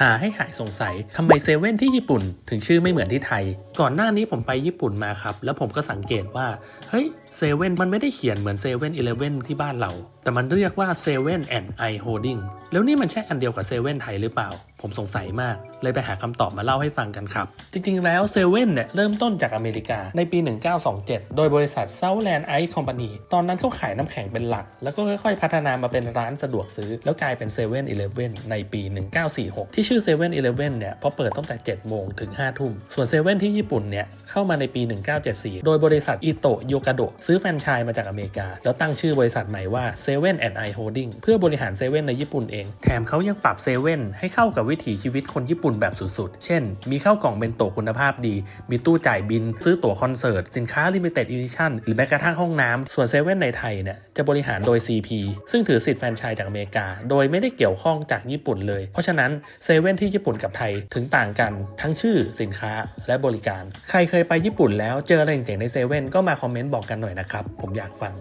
หาให้หายสงสัยทำไมเซเว่นที่ญี่ปุ่น ถึงชื่อไม่เหมือนที่ไทย ก่อนหน้านี้ผมไปญี่ปุ่นมาครับ แล้วผมก็สังเกตว่า เฮ้ยเซเว่นมันไม่ได้เขียนเหมือนเซเว่นอีเลฟเว่นที่บ้านเรา แต่มันเรียกว่าเซเว่นแอนด์ไอโฮดดิ้งแล้วนี่มันใช่อันเดียวกับเซเว่นไทยหรือเปล่า ผมสงสัยมาก เลยไปหาคำตอบมาเล่าให้ฟังกันครับ จริงๆแล้วเซเว่นเนี่ยเริ่มต้นจากอเมริกาในปี 1927 โดยบริษัท Southland Ice Company ตอนนั้นเขาขายน้ำแข็งเป็นหลัก แล้วก็ค่อยๆ พัฒนามาเป็นร้านสะดวกซื้อ แล้วกลายเป็น7 e เ e ่ e อในปี 1946 ที่ชื่อ7 e เ e ่ e เนี่ยเพราะเปิดตั้งแต่ 7 โมงถึง 5 ทุ่ม ส่วนเซเว่นที่ญี่ปุ่นเนี่ยเข้ามาในปี 1974 โดยบริษัทอิโตะโยกาโดซื้อแฟรนไชส์มาจากอเมริกา แล้วตั้งชื่อบริษัทใหม่ว่า Seven and I Holding เพื่อบริหารเซเว่นในญี่ปุ่นเอง แถมเขายังปรับเซเว่นให้เข้ากับวิถีชีวิตคนญี่ปุ่นแบบสุดๆ เช่น มีข้าวกล่องเบนโตคุณภาพดี มีตู้จ่ายบิน ซื้อตั๋วคอนเสิร์ต สินค้า Limited Edition หรือแม้กระทั่งห้องน้ำ ส่วนเซเว่นในไทยเนี่ยจะบริหารโดย CP ซึ่งถือสิทธิ์แฟรนไชส์จากอเมริกา โดยไม่ได้เกี่ยวข้องจากญี่ปุ่นเลย เพราะฉะนั้นเซเว่นที่ญี่ปุ่นกับไทยถึงต่างกัน ทั้งชื่อสินค้าและบริการ ใครเคยไปญี่ปุ่นแล้วเจออะไรเจ๋งๆในเซเว่นก็มาคอมเมนต์บอกกันหน่อยนะครับผมอยากฟัง